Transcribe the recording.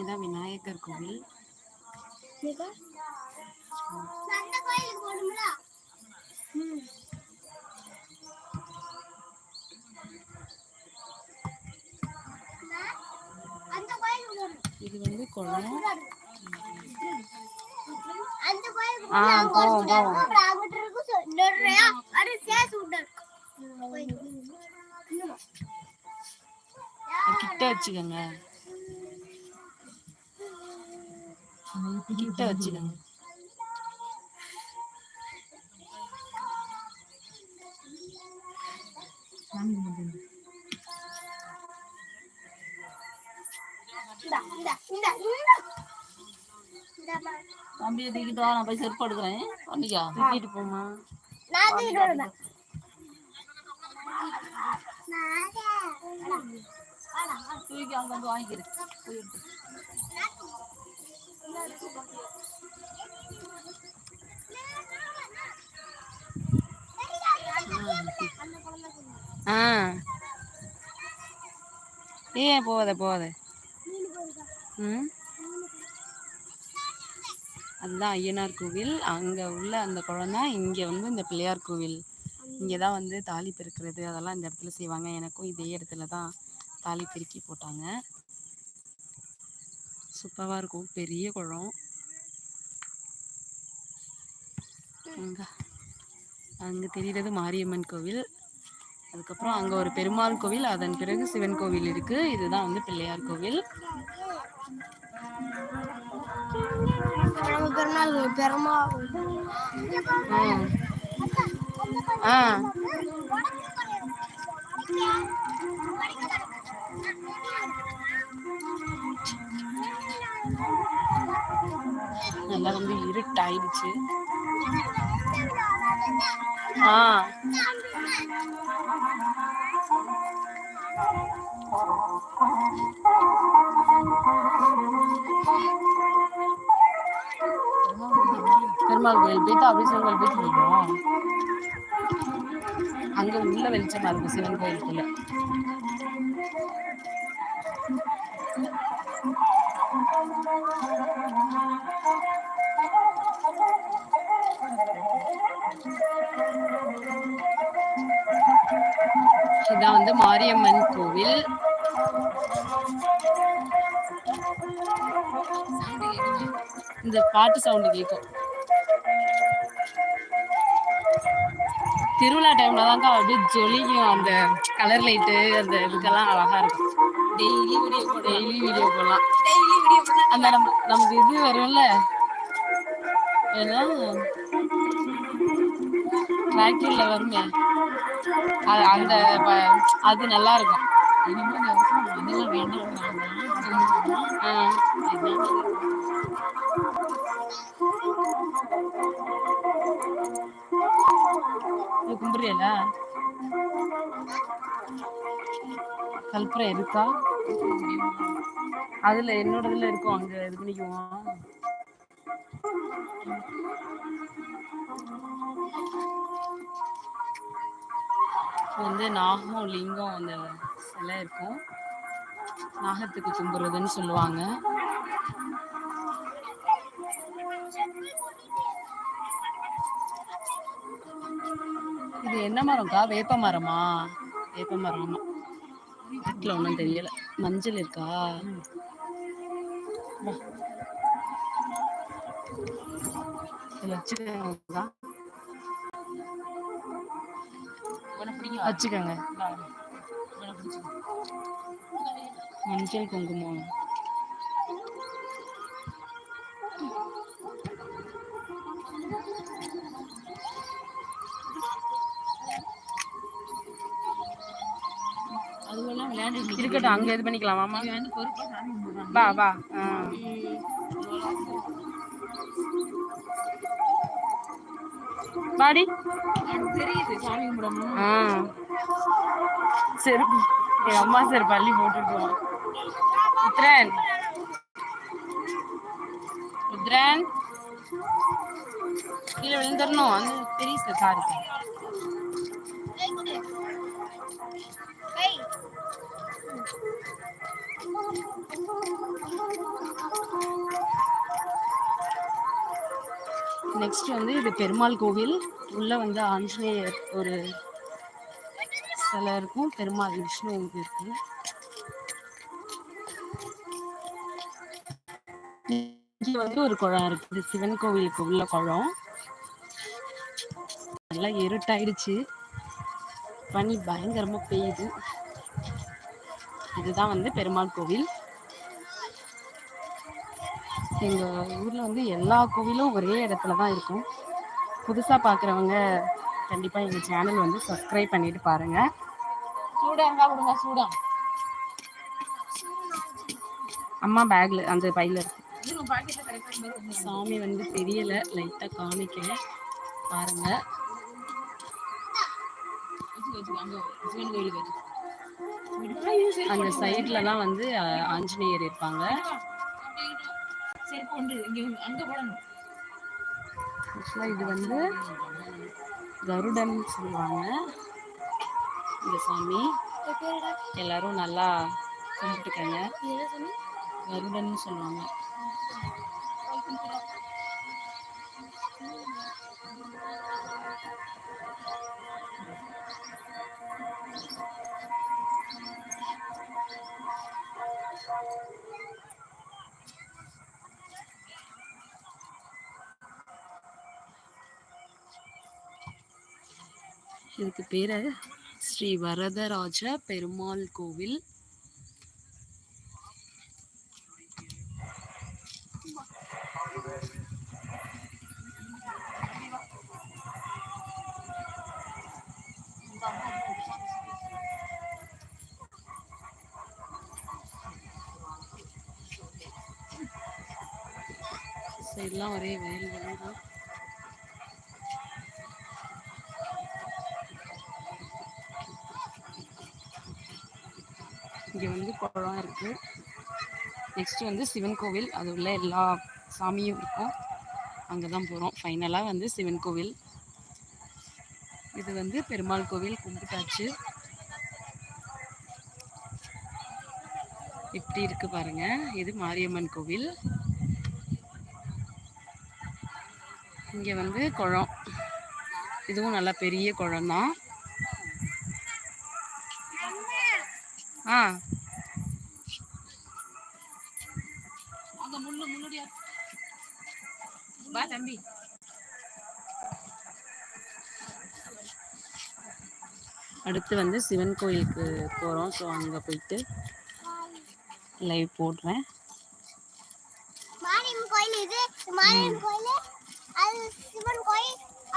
இதான் விநாயகர் கோவில். இது வந்து குளம் ஆ போவோம் போவோம். கிட்ட வச்சுக்கோங்க. கிட்ட வச்சுக்கோங்க தம்பியை தூக்கிட்டு வா நான் போய் செருப்பு எடுக்கிறேன். தூக்கிட்டு போமா தூக்கி அங்க வந்து வாங்கிக்கிறேன் ஆ. ஏன் போகாத போகாத? ம்? அதுதான் ஐயனார் கோவில். அங்கே உள்ள அந்த குழந்தை இங்கே வந்து இந்த பிள்ளையார் கோவில். இங்கே தான் வந்து தாலி பெருக்கிறது அதெல்லாம் இந்த இடத்துல செய்வாங்க. எனக்கும் இதே இடத்துல தான் தாலி பெருக்கி போட்டாங்க. சூப்பராக இருக்கும். பெரிய குளம். அங்கே அங்கே தெரிகிறது மாரியம்மன் கோவில். அதுக்கப்புறம் அங்கே ஒரு பெருமாள் கோவில் அதன் பிறகு சிவன் கோவில் இருக்கு. இதுதான் வந்து பிள்ளையார் கோவில். பெருமாள் ம். ஆ. நல்லா வந்து இருட்டாயிடுச்சு. ஆ. பெருமாள் கோயில் போயிட்டு அப்படி சிவன் கோயில் போயிட்டு வந்துடுவோம் அங்க உள்ள வெளிச்சமா இருக்கும் சிவன் கோயிலுக்குள்ள. இதான் வந்து மாரியம்மன் கோவில். இந்த பாட்டு சவுண்டு கேட்கும் திருவிழா டைம்ல தாங்க அப்படியே ஜொலிக்கும் அந்த கலர் லைட்டு அந்த இதுக்கெல்லாம் அழகா இருக்கும். டெய்லி வீடியோ டெய்லி வீடியோ போடலாம். அந்த நம்ம நமக்கு இது வரும்ல? ஏன்னா டிராக்டர்ல வருமே. அது- அந்த அது நல்லா இருக்கும். ஆ. இது கும்பிடுறியல கல்புரம் இருக்கா அதுல என்னோட இதுல இருக்கும் அங்க இது பண்ணிக்குவோம். இப்போ வந்து நாகம் லிங்கம் அந்த சிலை இருக்கும். நாகத்துக்கு கும்புறதுன்னு சொல்லுவாங்க. இது என்ன மரம்க்கா? வேப்ப மரமா? வேப்ப மரம்? வீட்டில் ஒன்றும் தெரியலை மஞ்சள் இருக்கா வச்சுக்கோங்க வச்சுக்கோங்க மஞ்சள் குங்குமம் இருக்கட்டும் அங்க இது பண்ணிக்கலாம் கும்பிடுறாங்க வா வா. கும்பிடணும் ஆ. செருப்பு. எங்க அம்மா செருப்பு அள்ளி போட்டுருக்கோம் உத்ரன் உத்ரன் கீழே விழுந்துடணும். அந்த பெரிய சார் சாரி சார் நெக்ஸ்ட் வந்து இது பெருமாள் கோவில். உள்ள வந்து ஆஞ்சநேயர் ஒரு சிலை இருக்கும். பெருமாள் விஷ்ணு இங்க இருக்கு. இங்கே வந்து ஒரு குளம் இருக்கு. இது சிவன் கோவிலுக்கு உள்ள குளம். நல்லா இருட்டாயிடுச்சு. பனி பயங்கரமா பெய்யுது. இதுதான் வந்து பெருமாள் கோவில். எங்கள் ஊரில் வந்து எல்லா கோவிலும் ஒரே இடத்துல தான் இருக்கும். புதுசாக பார்க்குறவங்க கண்டிப்பாக எங்கள் சேனல் வந்து சப்ஸ்கிரைப் பண்ணிட்டு பாருங்கள் சூடா கொடுங்க சூடா அம்மா பேக்கில் அந்த பையில் இருக்கு. சாமி வந்து தெரியலை லைட்டாக காமிக்க பாருங்க. அந்த சைட்லலாம் வந்து ஆஞ்சநேயர் இருப்பாங்க. சரி கொண்டு இங்க அங்க போடணும். ஆக்சுவலாக இது வந்து கருடன் சொல்லுவாங்க. இந்த சாமி எல்லாரும் நல்லா கும்பிட்டுக்கங்க. கருடன் சொல்லுவாங்க. இதுக்கு பேரு ஸ்ரீ வரதராஜ பெருமாள் கோவில். சைட்லாம் ஒரே வயல் வயல் தான் இங்கே வந்து குளம் இருக்குது நெக்ஸ்ட்டு வந்து சிவன் கோவில். அது உள்ள எல்லா சாமியும் இருக்கும். அங்கே தான் போகிறோம் ஃபைனலாக வந்து சிவன் கோவில். இது வந்து பெருமாள் கோவில். கும்பிட்டாச்சு. இப்படி இருக்கு பாருங்க. இது மாரியம்மன் கோவில். இங்கே வந்து குளம். இதுவும் நல்லா பெரிய குளம் தான் ஆ. வா தம்பி. அடுத்து வந்து சிவன் கோயிலுக்கு போகிறோம் ஸோ அங்கே போயிட்டு லைவ் போடுறேன். மாரியம்மன் கோயில் இது. மாரியம்மன் கோயில்